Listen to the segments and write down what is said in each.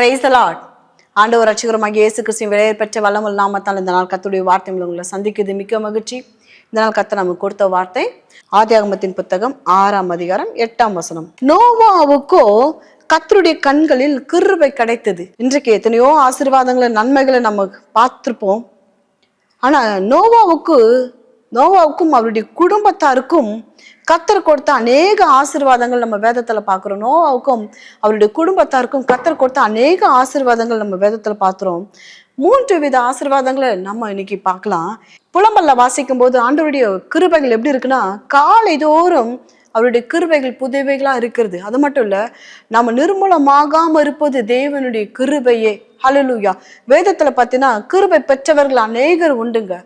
Price Lord ஆண்டவர் ரட்சகரமாக இயேசு கிறிஸ்துவின் விலையை பெற்ற வல்லமல் நாமத்தால் இந்த நாள் கத்துடைய வார்த்தை உங்களை சந்திக்குது மிக்க மகிழ்ச்சி. இந்த நாள் கத்த நமக்கு கொடுத்த வார்த்தை ஆதியாகமத்தின் புத்தகம் ஆறாம் அதிகாரம் எட்டாம் வசனம். நோவாவுக்கோ கத்தருடைய கண்களில் கிருபை கிடைத்தது. இன்றைக்கு எத்தனையோ ஆசீர்வாதங்களை நன்மைகளை நம்ம பார்த்துருப்போம். ஆனால் நோவாவுக்கு நோவாவுக்கும் அவருடைய குடும்பத்தாருக்கும் கத்தர் கொடுத்த அநேக ஆசீர்வாதங்கள் நம்ம வேதத்தில் பார்க்குறோம். நோவாவுக்கும் அவருடைய குடும்பத்தாருக்கும் கத்தர் கொடுத்த அநேக ஆசீர்வாதங்கள் நம்ம வேதத்தில் பார்த்துறோம் மூன்று வித ஆசீர்வாதங்களை நம்ம இன்னைக்கு பார்க்கலாம். புலம்பல்ல வாசிக்கும் போது ஆண்டவருடைய கிருபைகள் எப்படி இருக்குன்னா காலை தோறும் அவருடைய கிருபைகள் புதுவைகளாக இருக்கிறது. அது மட்டும் இல்லை நம்ம நிர்மூலமாகாமல் இருப்பது தேவனுடைய கிருபையே. ஹலலூயா வேதத்தில் பார்த்தீங்கன்னா கிருபை பெற்றவர்கள் அநேகர் உண்டுங்க.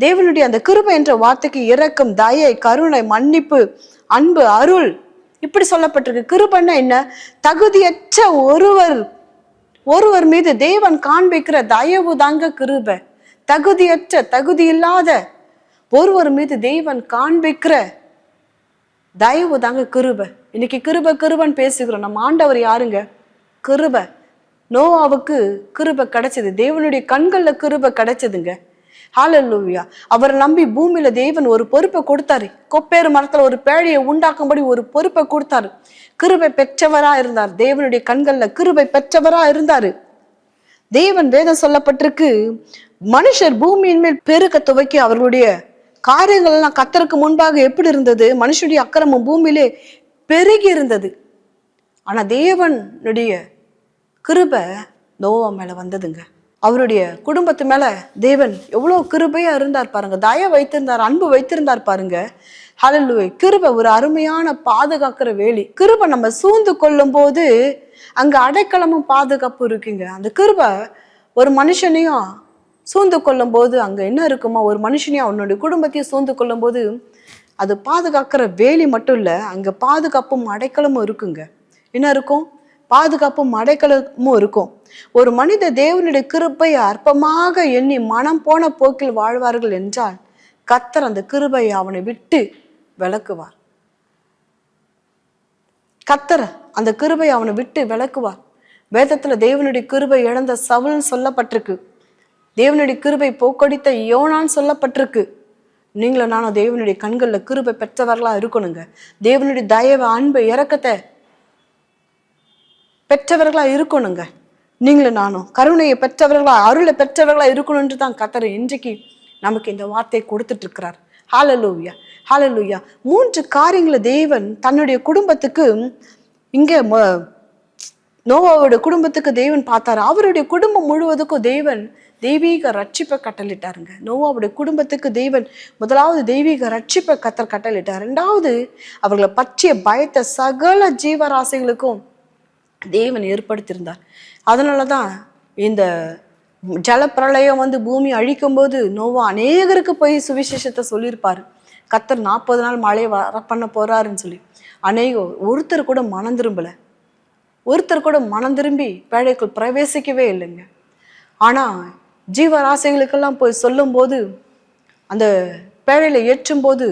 தேவனுடைய அந்த கிருபை என்ற வார்த்தைக்கு இரக்கம் தயை கருணை மன்னிப்பு அன்பு அருள் இப்படி சொல்லப்பட்டிருக்கு. கிருபைன்னா என்ன? தகுதியற்ற ஒருவர் ஒருவர் மீது தேவன் காண்பிக்கிற தயவு தாங்க கிருபை. தகுதியற்ற தகுதி இல்லாத ஒருவர் மீது தேவன் காண்பிக்கிற தயவு தாங்க கிருபை. இன்னைக்கு கிருப கிருபன் பேசுகிறோம். நம்ம ஆண்டவர் யாருங்க? கிருபை. நோவாவுக்கு கிருபை கிடைச்சது. தேவனுடைய கண்களில் கிருபை கிடைச்சதுங்க. ஹாலல்லூவியா அவரை நம்பி பூமியில தேவன் ஒரு பொறுப்பை கொடுத்தாரு. கொப்பேறு மரத்துல ஒரு பேழையை உண்டாக்கும்படி ஒரு பொறுப்பை கொடுத்தாரு. கிருபை பெற்றவரா இருந்தார். தேவனுடைய கண்கள்ல கிருபை பெற்றவரா இருந்தாரு. தேவன் வேதம் சொல்லப்பட்டிருக்கு மனுஷர் பூமியின் மேல் பெருக்க துவக்கி அவர்களுடைய காரியங்கள் எல்லாம் கத்தருக்கு முன்பாக எப்படி இருந்தது? மனுஷனுடைய அக்கிரமம் பூமியிலே பெருகி இருந்தது. ஆனா தேவனுடைய கிருபை நோவா மேல வந்ததுங்க. அவருடைய குடும்பத்து மேலே தேவன் எவ்வளோ கிருபையாக இருந்தார் பாருங்க. தய வைத்திருந்தார் அன்பு வைத்திருந்தார் பாருங்க. ஹalleluya கிருபை ஒரு அருமையான பாதுகாக்கிற வேலி. கிருபை நம்ம சூழ்ந்து கொள்ளும் போது அங்கே அடைக்கலமும் பாதுகாப்பு இருக்குங்க. அந்த கிருபை ஒரு மனுஷனையும் சூழ்ந்து கொள்ளும் போது அங்கே என்ன இருக்குமா ஒரு மனுஷனையும் அவனுடைய குடும்பத்தையும் சூழ்ந்து கொள்ளும் போது அது பாதுகாக்கிற வேலி மட்டும் இல்லை அங்கே பாதுகாப்பும் அடைக்கலமும் இருக்குங்க. என்ன இருக்கும்? பாதுகாப்பும் அடைக்கலமும் இருக்கும். ஒரு மனித தேவனுடைய கிருப்பை அற்பமாக எண்ணி மனம் போன போக்கில் வாழ்வார்கள் என்றால் கத்தர் அந்த கிருபையை அவனை விட்டு விளக்குவார் கத்தர் அந்த கிருபை அவனை விட்டு விளக்குவார் வேதத்துல தேவனுடைய கிருபை இழந்த சவுல்னு சொல்லப்பட்டிருக்கு. தேவனுடைய கிருபை போக்கடித்த யோனான்னு சொல்லப்பட்டிருக்கு. நீங்களும் நானும் தேவனுடைய கண்களில் கிருபை பெற்றவர்களாக இருக்கணுங்க. தேவனுடைய தயவு அன்பு இறக்கத்தை பெற்றவர்களாக இருக்கணுங்க. நீங்களும் நானும். கருணையை பெற்றவர்களா அருளை பெற்றவர்களா இருக்கணும்னு தான் கத்தர் இன்றைக்கு நமக்கு இந்த வார்த்தையை கொடுத்துட்டு இருக்கிறார் ஹாலலூயா மூன்று காரியங்களை தேவன் தன்னுடைய குடும்பத்துக்கு இங்கே ம- நோவாவோட குடும்பத்துக்கு தேவன் பார்த்தாரு. அவருடைய குடும்பம் முழுவதுக்கும் தேவன் தெய்வீக ரட்சிப்பை கட்டளிட்டாருங்க. நோவாவுடைய குடும்பத்துக்கு தேவன் முதலாவது தெய்வீக ரட்சிப்பை கத்தர் கட்டளிட்டார். ரெண்டாவது அவர்களை பற்றிய பயத்தை சகல ஜீவராசிகளுக்கும் தேவன் ஏற்படுத்தியிருந்தார். அதனால தான் இந்த ஜலப்பிரளயம் வந்து பூமி அழிக்கும்போது நோவா அநேகருக்கு போய் சுவிசேஷத்தை சொல்லியிருப்பார். கத்தர் நாற்பது நாள் மழை வர பண்ண போகிறாருன்னு சொல்லி. அநேக ஒருத்தர் கூட மனம் திரும்பலை. ஒருத்தர் கூட மனம் திரும்பி பேழைக்குள் பிரவேசிக்கவே இல்லைங்க. ஆனால் ஜீவராசிகளுக்கெல்லாம் போய் சொல்லும்போது அந்த பேழையில் ஏற்றும்போது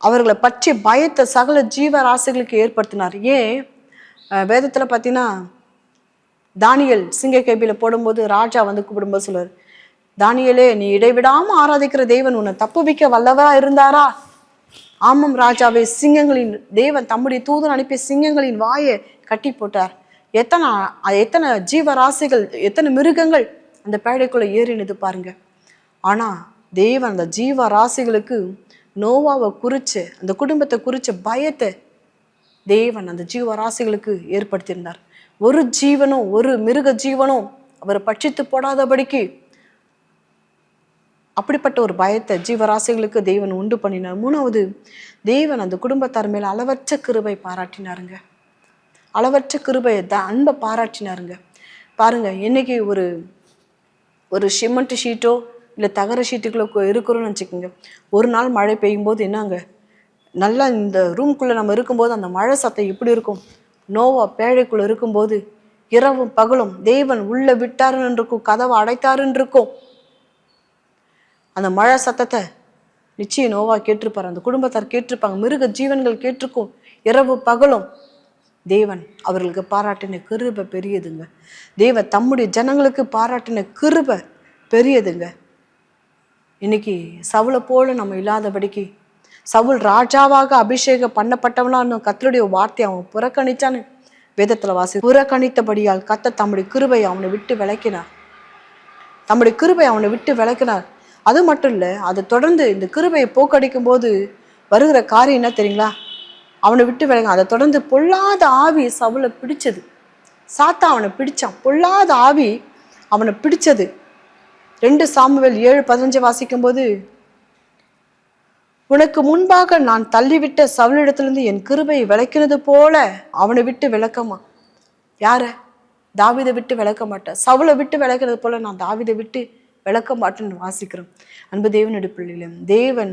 அவர்களை பற்றி பயத்தை சகல ஜீவராசிகளுக்கு ஏற்படுத்தினார். ஏன்? வேதத்தில் பார்த்தீங்கன்னா தானியல் சிங்க கேபியில் போடும்போது ராஜா வந்து கூப்பிடும்போது சொல்லுவார் தானியலே நீ இடைவிடாமல் ஆராதிக்கிற தேவன் உன்னை தப்புவிக்க வல்லவரா இருந்தாரா? ஆமாம் ராஜாவே சிங்கங்களின் தேவன் தம்முடைய தூதன் அனுப்பிய சிங்கங்களின் வாயை கட்டி போட்டார். எத்தனை எத்தனை ஜீவராசிகள் எத்தனை மிருகங்கள் அந்த பேடைக்குள்ளே ஏறினது பாருங்க. ஆனால் தேவன் அந்த ஜீவ ராசிகளுக்கு நோவாவை குறித்து அந்த குடும்பத்தை குறித்த பயத்தை தேவன் அந்த ஜீவராசிகளுக்கு ஏற்படுத்தியிருந்தார். ஒரு ஜீவனும் ஒரு மிருக ஜீவனும் அவரை பட்சித்து போடாதபடிக்கு அப்படிப்பட்ட ஒரு பயத்தை ஜீவராசிகளுக்கு தேவன் உண்டு பண்ணினார். மூணாவது தேவன் அந்த குடும்பத்தார் மேல் அளவற்ற கிருபை பாராட்டினாருங்க. அளவற்ற கிருபையை த அன்பை பாராட்டினாருங்க. பாருங்க என்னைக்கு ஒரு ஒரு சிமெண்ட் ஷீட்டோ இல்லை தகர ஷீட்டுகளோ இருக்கிறோன்னு வச்சுக்கோங்க. ஒரு நாள் மழை பெய்யும் போது என்னங்க? நல்லா இந்த ரூம்குள்ளே நம்ம இருக்கும்போது அந்த மழை சத்தம் எப்படி இருக்கும்? நோவா பேழைக்குள்ளே இருக்கும்போது இரவும் பகலும் தேவன் உள்ளே விட்டாருன்னு இருக்கும் கதவை அடைத்தாருன்னு இருக்கும் அந்த மழை சத்தத்தை நிச்சயம் நோவா கேட்டிருப்பார் அந்த குடும்பத்தார் கேட்டிருப்பாங்க மிருக ஜீவன்கள் கேட்டிருக்கும். இரவு பகலும் தேவன் அவர்களுக்கு பாராட்டின கிருபை பெரியதுங்க. தேவ தம்முடைய ஜனங்களுக்கு பாராட்டின கிருபை பெரியதுங்க. இன்னைக்கு சவுளை போல நம்ம இல்லாதபடிக்கு சவுல் ராஜாவாக அபிஷேகம் பண்ணப்பட்டவனான்னு கத்தருடைய வார்த்தையை அவன் புறக்கணிச்சான்னு வேதத்தில் வாசி புறக்கணித்தபடியால் கத்த தம்முடைய கிருபை அவனை விட்டு விளக்கினார் தம்முடைய கிருபை அவனை விட்டு விளக்கினார் அது மட்டும் இல்லை அதை தொடர்ந்து இந்த கிருபையை போக்கடிக்கும் போது வருகிற காரியம் என்ன தெரியுங்களா? அவனை விட்டு விளங்க அதை தொடர்ந்து பொல்லாத ஆவி சவுளை பிடிச்சது. சாத்தா அவனை பிடிச்சான். பொல்லாத ஆவி அவனை பிடிச்சது. ரெண்டு சாமுவேல் ஏழு பதினஞ்சு வாசிக்கும் போது உனக்கு முன்பாக நான் தள்ளிவிட்ட சவுளிடத்திலிருந்து என் கிருபையை விளக்கினது போல அவனை விட்டு விளக்கமா? யார? தாவிதை விட்டு விளக்க மாட்டேன் சவுளை விட்டு விளக்கிறது போல நான் தாவிதை விட்டு விளக்க மாட்டேன்னு வாசிக்கிறோம். அன்பு தேவனுடைய பிள்ளைகளும் தேவன்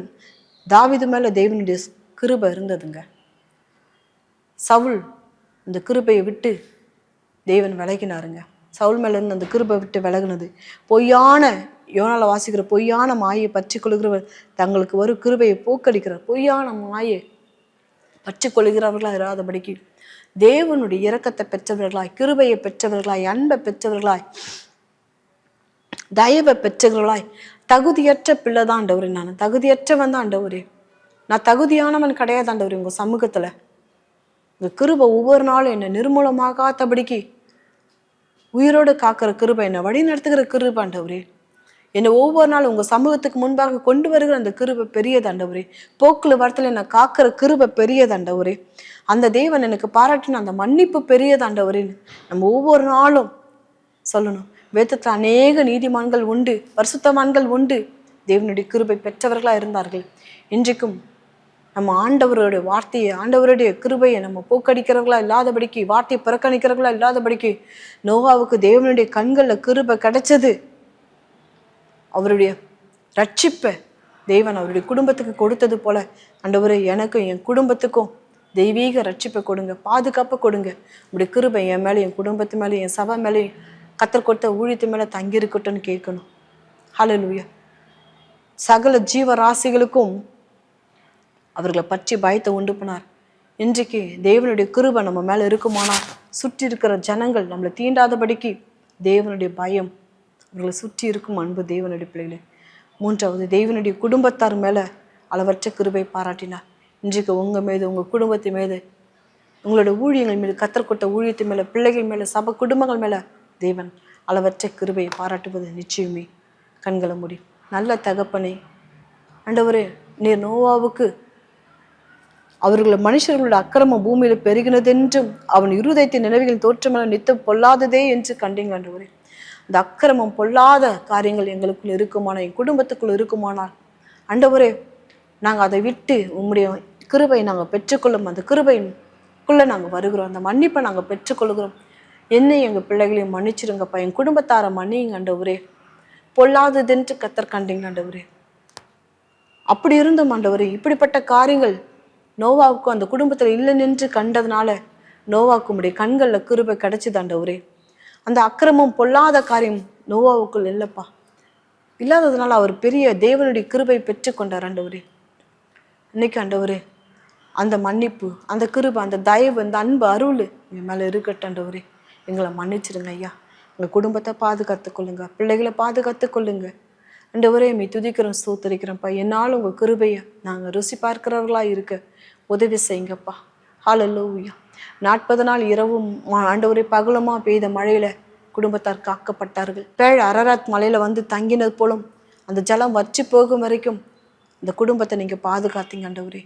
தாவிது மேலே தேவனுடைய கிருபை இருந்ததுங்க. சவுல் அந்த கிருபையை விட்டு தேவன் விலகினாருங்க சவுல் மேலேருந்து அந்த கிருபை விட்டு விலகினது. பொய்யான யோனால வாசிக்கிற பொய்யான மாயை பற்றி கொள்கிறவர் தங்களுக்கு வரும் கிருபையை போக்கடிக்கிறார். பொய்யான மாயை பற்றி கொள்கிறவர்களாக இராதபடிக்கு தேவனுடைய இரக்கத்தை பெற்றவர்களாய் கிருபையை பெற்றவர்களாய் அன்பை பெற்றவர்களாய் தயவை பெற்றவர்களாய் தகுதியற்ற பிள்ளை தான் ஆண்டவரே நான். தகுதியற்றவன் தான் ஆண்டவரே. நான் தகுதியானவன் கிடையாது ஆண்டவரே உங்கள் சமூகத்தில். உங்கள் கிருபை ஒவ்வொரு நாளும் என்னை நிர்மூலமாகாதபடிக்கு உயிரோடு காக்கிற கிருபை என்னை வழி நடத்துகிற கிருபை ஆண்டவரே. என்னை ஒவ்வொரு நாளும் உங்கள் சமூகத்துக்கு முன்பாக கொண்டு வருகிற அந்த கிருபை பெரிய தண்டவரே போக்குல வரத்துல என்னை காக்கிற கிருபை பெரிய தண்டவரே அந்த தேவன் எனக்கு பாராட்டின அந்த மன்னிப்பு பெரிய தண்டவரேன்னு நம்ம ஒவ்வொரு நாளும் சொல்லணும். வேதத்தில் அநேக நீதிமான்கள் உண்டு பரிசுத்தமான்கள் உண்டு. தேவனுடைய கிருபை பெற்றவர்களாக இருந்தார்கள். இன்றைக்கும் நம்ம ஆண்டவருடைய வார்த்தையை ஆண்டவருடைய கிருபையை நம்ம போக்கடிக்கிறவர்களா இல்லாதபடிக்கு வார்த்தையை புறக்கணிக்கிறவர்களா இல்லாதபடிக்கு நோவாவுக்கு தேவனுடைய கண்களில் கிருபை கிடைச்சது. அவருடைய ரட்சிப்பை தேவன் அவருடைய குடும்பத்துக்கு கொடுத்தது போல ஆண்டவரே எனக்கும் என் குடும்பத்துக்கும் தெய்வீக ரட்சிப்பை கொடுங்க பாதுகாப்பை கொடுங்க. உங்களுடைய கிருபை என் மேலே என் குடும்பத்து மேலே என் சபை மேலே கத்தர் கொடுத்த ஊழியத்து மேலே தங்கி கேட்கணும். கேட்கணும் லூயா சகல ஜீவராசிகளுக்கும் அவர்களை பற்றி பயத்தை உண்டு பண்ணார். இன்றைக்கு தேவனுடைய கிருபை நம்ம மேலே இருக்குமானால் சுற்றி இருக்கிற ஜனங்கள் நம்மளை தீண்டாதபடிக்கு தேவனுடைய பயம் உங்களை சுற்றி இருக்கும் அன்பு தேவனுடைய பிள்ளைகளே மூன்றாவது தேவனுடைய குடும்பத்தார் மேலே அளவற்ற கிருபை பாராட்டினார். இன்றைக்கு உங்கள் மீது உங்கள் குடும்பத்து மீது உங்களோட ஊழியங்கள் மீது கத்தற்கொட்ட ஊழியத்தின் ஊழியத்து மேலே பிள்ளைகள் மேலே சப குடும்பங்கள் மேலே தேவன் அளவற்ற கிருபையை பாராட்டுவது நிச்சயமே. கண்களை முடி நல்ல தகப்பனை ஆண்டவரே நீர் நோவாவுக்கு அவர்கள் மனுஷர்களோட அக்கிரமம் பூமியில் பெருகினதென்றும் அவன் இருதயத்தின் நினைவுகளின் தோற்றமெல்லாம் நித்தம் பொல்லாததே என்று கண்டீங்க ஆண்டவரே. இந்த அக்கிரமம் பொல்லாத காரியங்கள் எங்களுக்குள் இருக்குமானால் என் குடும்பத்துக்குள் இருக்குமானால் அண்டவரே நாங்கள் அதை விட்டு உம்முடைய கிருபை நாங்கள் பெற்றுக்கொள்ளும் அந்த கிருபைக்குள்ளே நாங்கள் வருகிறோம். அந்த மன்னிப்பை நாங்கள் பெற்றுக்கொள்கிறோம். என்னை எங்கள் பிள்ளைகளையும் மன்னிச்சிருங்கப்பா. என் குடும்பத்தாரை மன்னிங்க ஆண்டவரே. பொல்லாததுன்ட்டு கத்தர் கண்டிங்க ஆண்டவரே. அப்படி இருந்தும் ஆண்டவரே இப்படிப்பட்ட காரியங்கள் நோவாவுக்கும் அந்த குடும்பத்தில் இல்லை நின்று கண்டதுனால நோவாவுக்கு உடைய கண்களில் கிருபை கிடைச்சது ஆண்டவரே. அந்த அக்கிரமம் பொல்லாத காரியம் நோவாவுக்குள் இல்லைப்பா. இல்லாததுனால அவர் பெரிய தேவனுடைய கிருபை பெற்றுக்கொண்டார் ஆண்டவரே. இன்னைக்கு ஆண்டவரே அந்த மன்னிப்பு அந்த கிருபை அந்த தயவு அந்த அன்பு அருள் என் மேலே இருக்கட்டும் ஆண்டவரே. எங்களை மன்னிச்சிருங்க ஐயா. எங்கள் குடும்பத்தை பாதுகாத்து கொள்ளுங்க. பிள்ளைகளை பாதுகாத்து கொள்ளுங்க. ஆண்டவரே மீ துதிக்கிறோம் சூத்தரிக்கிறோம்ப்பா என்னால் உங்கள் கிருபையை நாங்கள் ருசி பார்க்கிறவர்களாக இருக்க உதவி செய்யுங்கப்பா. ஹalleluya நாற்பது நாள் இரவும் ஆண்டவரை ஆண்டவரே பகலுமா பெய்த மழையில குடும்பத்தார் காக்கப்பட்டார்கள். பேழ அரராத் மலையில வந்து தங்கினது போலும் அந்த ஜலம் வச்சு போகும் வரைக்கும் அந்த குடும்பத்தை நீங்க பாதுகாத்தீங்க ஆண்டவரே.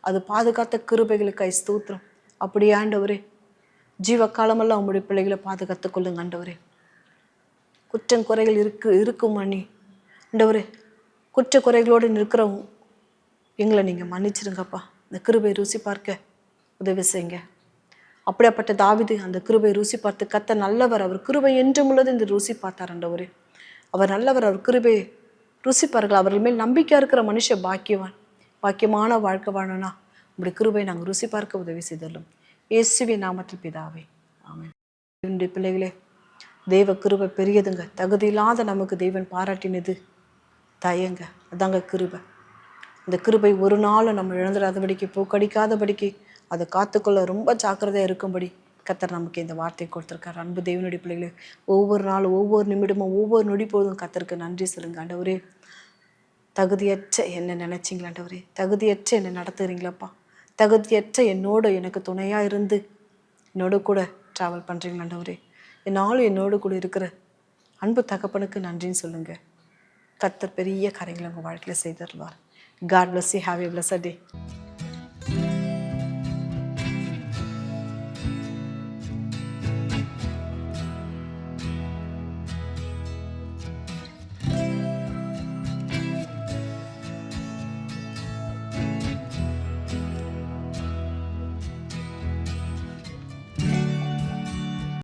அது பாதுகாத்த கிருபைகளுக்காய் ஸ்தூத்திரம். அப்படியே ஆண்டவரே ஜீவ காலமெல்லாம் உங்களுடைய பிள்ளைகளை பாதுகாத்துக் கொள்ளுங்க ஆண்டவரே. குற்றம் குறைகள் இருக்கு இருக்கும் மணி ஆண்டவரே குற்ற குறைகளோடு நிற்கிற எங்களை நீங்கள் மன்னிச்சிருங்கப்பா. இந்த கிருபை ருசி பார்க்க உதவி செய்யுங்க. அப்படியாப்பட்ட தாவிது அந்த கிருபை ருசி பார்த்து கத்த நல்லவர் அவர் கிருபை என்றும் உள்ளது இந்த ருசி பார்த்தார் ஆண்டவரே. அவர் நல்லவர் அவர் கிருபை ருசிப்பார்கள். அவர்கள் மேல் நம்பிக்கையாக இருக்கிற மனுஷ பாக்கியவான் பாக்கியமான வாழ்க்கை வாழனா உங்களுடைய கிருபை நாங்கள் ருசி பார்க்க உதவி செய்தாலும் இயேசுவி நாமத்தில் பிதாவே ஆமாம் என்னுடைய பிள்ளைகளே தெய்வ கிருபை பெரியதுங்க. தகுதியில்லாத நமக்கு தெய்வன் பாராட்டினது தயங்க. அதாங்க கிருபை. இந்த கிருபை ஒரு நாளும் நம்ம இழந்துடாதபடிக்கு பூக்கடிக்காதபடிக்கு அதை காத்துக்குள்ள ரொம்ப ஜாக்கிரதையாக இருக்கும்படி கத்தர் நமக்கு இந்த வார்த்தையை கொடுத்துருக்காரு. அன்பு தேவனுடைய பிள்ளைகளே ஒவ்வொரு நாளும் ஒவ்வொரு நிமிடமும் ஒவ்வொரு நொடி போதும் கத்தருக்கு நன்றி சொல்லுங்க. ஆண்டவரே தகுதியற்ற என்ன நினைச்சிங்களாண்டவரே தகுதியற்ற என்னை நடத்துகிறீங்களாப்பா தகுதியற்ற என்னோட எனக்கு துணையாக இருந்து என்னோட கூட ட்ராவல் பண்ணுறீங்களாண்டவரே என்னாலும் என்னோட கூட இருக்கிற அன்பு தகப்பனுக்கு நன்றின்னு சொல்லுங்க. கத்தர் பெரிய காரியங்களை உங்கள் வாழ்க்கையில் செய்தருவார். God bless you. Have a blessed day